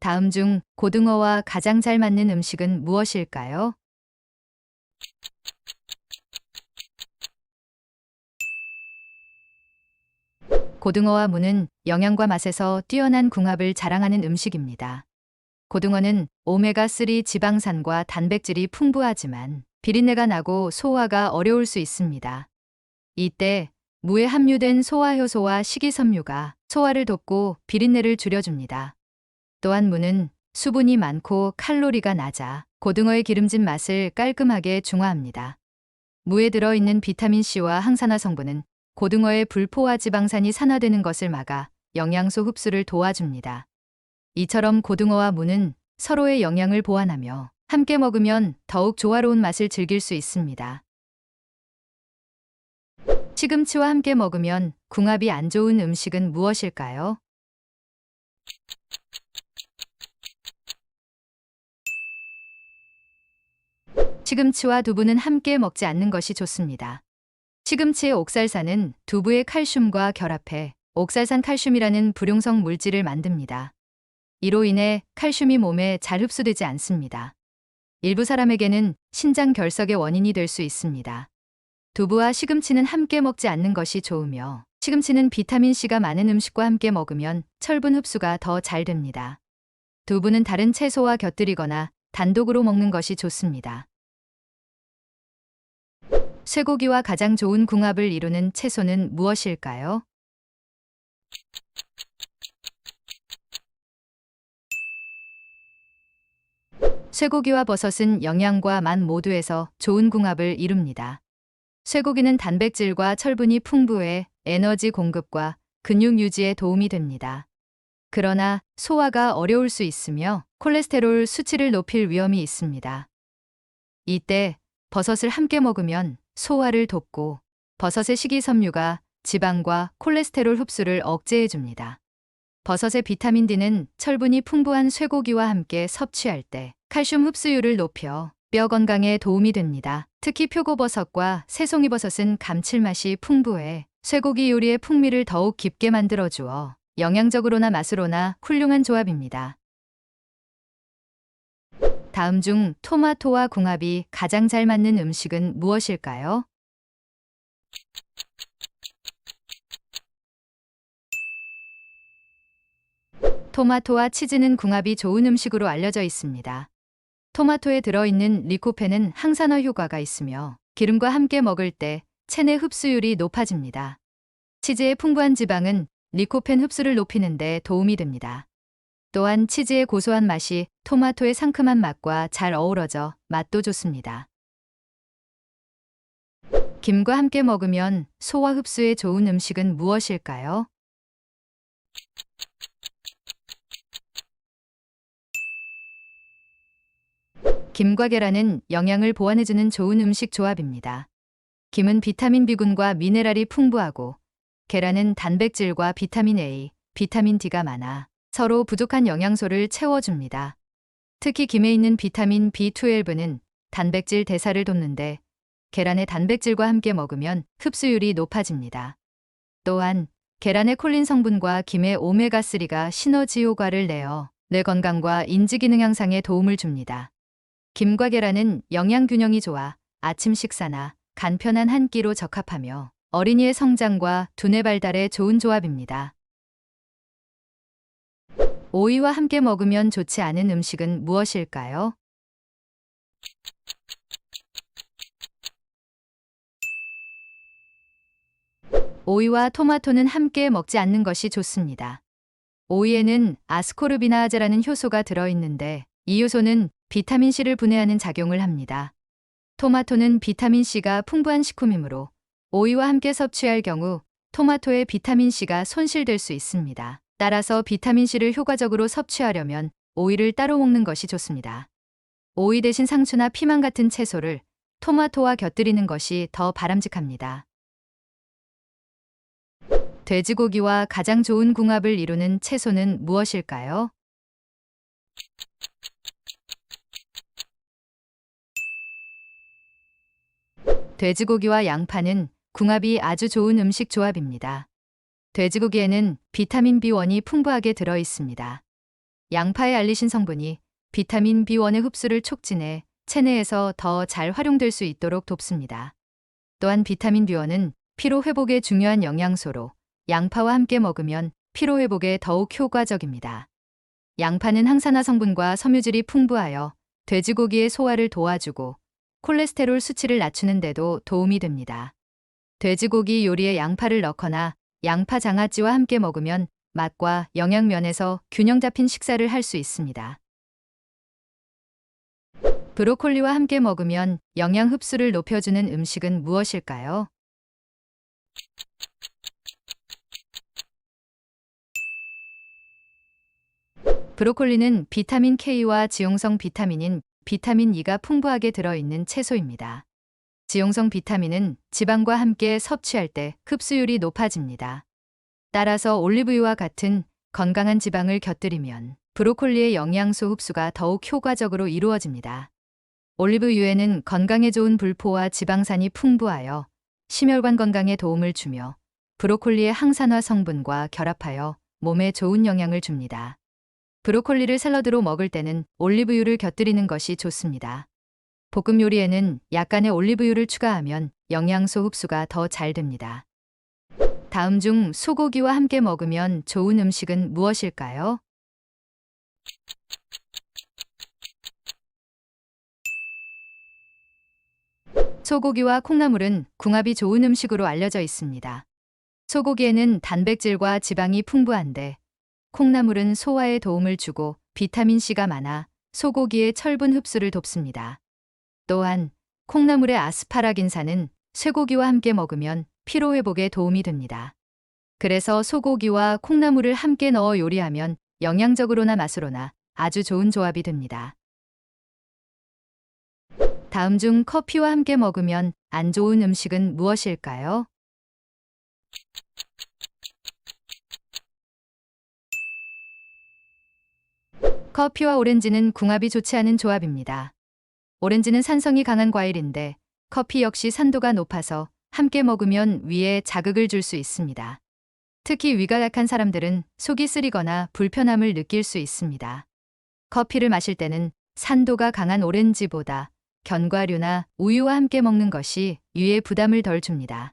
다음 중 고등어와 가장 잘 맞는 음식은 무엇일까요? 고등어와 무는 영양과 맛에서 뛰어난 궁합을 자랑하는 음식입니다. 고등어는 오메가3 지방산과 단백질이 풍부하지만 비린내가 나고 소화가 어려울 수 있습니다. 이때 무에 함유된 소화효소와 식이섬유가 소화를 돕고 비린내를 줄여줍니다. 또한 무는 수분이 많고 칼로리가 낮아 고등어의 기름진 맛을 깔끔하게 중화합니다. 무에 들어있는 비타민C와 항산화 성분은 고등어의 불포화 지방산이 산화되는 것을 막아 영양소 흡수를 도와줍니다. 이처럼 고등어와 무는 서로의 영양을 보완하며 함께 먹으면 더욱 조화로운 맛을 즐길 수 있습니다. 시금치와 함께 먹으면 궁합이 안 좋은 음식은 무엇일까요? 시금치와 두부는 함께 먹지 않는 것이 좋습니다. 시금치의 옥살산은 두부의 칼슘과 결합해 옥살산 칼슘이라는 불용성 물질을 만듭니다. 이로 인해 칼슘이 몸에 잘 흡수되지 않습니다. 일부 사람에게는 신장 결석의 원인이 될 수 있습니다. 두부와 시금치는 함께 먹지 않는 것이 좋으며 시금치는 비타민C가 많은 음식과 함께 먹으면 철분 흡수가 더 잘 됩니다. 두부는 다른 채소와 곁들이거나 단독으로 먹는 것이 좋습니다. 쇠고기와 가장 좋은 궁합을 이루는 채소는 무엇일까요? 쇠고기와 버섯은 영양과 맛 모두에서 좋은 궁합을 이룹니다. 쇠고기는 단백질과 철분이 풍부해 에너지 공급과 근육 유지에 도움이 됩니다. 그러나 소화가 어려울 수 있으며 콜레스테롤 수치를 높일 위험이 있습니다. 이때 버섯을 함께 먹으면 소화를 돕고 버섯의 식이섬유가 지방과 콜레스테롤 흡수를 억제해 줍니다. 버섯의 비타민 D는 철분이 풍부한 쇠고기와 함께 섭취할 때 칼슘 흡수율을 높여 뼈 건강에 도움이 됩니다. 특히 표고버섯과 새송이버섯은 감칠맛이 풍부해 쇠고기 요리의 풍미를 더욱 깊게 만들어 주어 영양적으로나 맛으로나 훌륭한 조합입니다. 다음 중 토마토와 궁합이 가장 잘 맞는 음식은 무엇일까요? 토마토와 치즈는 궁합이 좋은 음식으로 알려져 있습니다. 토마토에 들어있는 리코펜은 항산화 효과가 있으며 기름과 함께 먹을 때 체내 흡수율이 높아집니다. 치즈의 풍부한 지방은 리코펜 흡수를 높이는 데 도움이 됩니다. 또한 치즈의 고소한 맛이 토마토의 상큼한 맛과 잘 어우러져 맛도 좋습니다. 김과 함께 먹으면 소화 흡수에 좋은 음식은 무엇일까요? 김과 계란은 영양을 보완해주는 좋은 음식 조합입니다. 김은 비타민 B군과 미네랄이 풍부하고 계란은 단백질과 비타민 A, 비타민 D가 많아 서로 부족한 영양소를 채워줍니다. 특히 김에 있는 비타민 B12는 단백질 대사를 돕는데 계란의 단백질과 함께 먹으면 흡수율이 높아집니다. 또한 계란의 콜린 성분과 김의 오메가3가 시너지 효과를 내어 뇌 건강과 인지 기능 향상에 도움을 줍니다. 김과 계란은 영양 균형이 좋아 아침 식사나 간편한 한 끼로 적합하며 어린이의 성장과 두뇌 발달에 좋은 조합입니다. 오이와 함께 먹으면 좋지 않은 음식은 무엇일까요? 오이와 토마토는 함께 먹지 않는 것이 좋습니다. 오이에는 아스코르비나아제라는 효소가 들어있는데 이 효소는 비타민C를 분해하는 작용을 합니다. 토마토는 비타민C가 풍부한 식품이므로 오이와 함께 섭취할 경우 토마토의 비타민C가 손실될 수 있습니다. 따라서 비타민C를 효과적으로 섭취하려면 오이를 따로 먹는 것이 좋습니다. 오이 대신 상추나 피망 같은 채소를 토마토와 곁들이는 것이 더 바람직합니다. 돼지고기와 가장 좋은 궁합을 이루는 채소는 무엇일까요? 돼지고기와 양파는 궁합이 아주 좋은 음식 조합입니다. 돼지고기에는 비타민 B1이 풍부하게 들어 있습니다. 양파에 알리신 성분이 비타민 B1의 흡수를 촉진해 체내에서 더 잘 활용될 수 있도록 돕습니다. 또한 비타민 B1은 피로 회복에 중요한 영양소로 양파와 함께 먹으면 피로 회복에 더욱 효과적입니다. 양파는 항산화 성분과 섬유질이 풍부하여 돼지고기의 소화를 도와주고 콜레스테롤 수치를 낮추는 데도 도움이 됩니다. 돼지고기 요리에 양파를 넣거나 양파 장아찌와 함께 먹으면 맛과 영양 면에서 균형 잡힌 식사를 할 수 있습니다. 브로콜리와 함께 먹으면 영양 흡수를 높여주는 음식은 무엇일까요? 브로콜리는 비타민 K와 지용성 비타민인 비타민 E가 풍부하게 들어있는 채소입니다. 지용성 비타민은 지방과 함께 섭취할 때 흡수율이 높아집니다. 따라서 올리브유와 같은 건강한 지방을 곁들이면 브로콜리의 영양소 흡수가 더욱 효과적으로 이루어집니다. 올리브유에는 건강에 좋은 불포와 지방산이 풍부하여 심혈관 건강에 도움을 주며 브로콜리의 항산화 성분과 결합하여 몸에 좋은 영향을 줍니다. 브로콜리를 샐러드로 먹을 때는 올리브유를 곁들이는 것이 좋습니다. 볶음 요리에는 약간의 올리브유를 추가하면 영양소 흡수가 더 잘 됩니다. 다음 중 소고기와 함께 먹으면 좋은 음식은 무엇일까요? 소고기와 콩나물은 궁합이 좋은 음식으로 알려져 있습니다. 소고기에는 단백질과 지방이 풍부한데 콩나물은 소화에 도움을 주고 비타민C가 많아 소고기의 철분 흡수를 돕습니다. 또한 콩나물의 아스파라긴산은 쇠고기와 함께 먹으면 피로 회복에 도움이 됩니다. 그래서 소고기와 콩나물을 함께 넣어 요리하면 영양적으로나 맛으로나 아주 좋은 조합이 됩니다. 다음 중 커피와 함께 먹으면 안 좋은 음식은 무엇일까요? 커피와 오렌지는 궁합이 좋지 않은 조합입니다. 오렌지는 산성이 강한 과일인데 커피 역시 산도가 높아서 함께 먹으면 위에 자극을 줄 수 있습니다. 특히 위가 약한 사람들은 속이 쓰리거나 불편함을 느낄 수 있습니다. 커피를 마실 때는 산도가 강한 오렌지보다 견과류나 우유와 함께 먹는 것이 위에 부담을 덜 줍니다.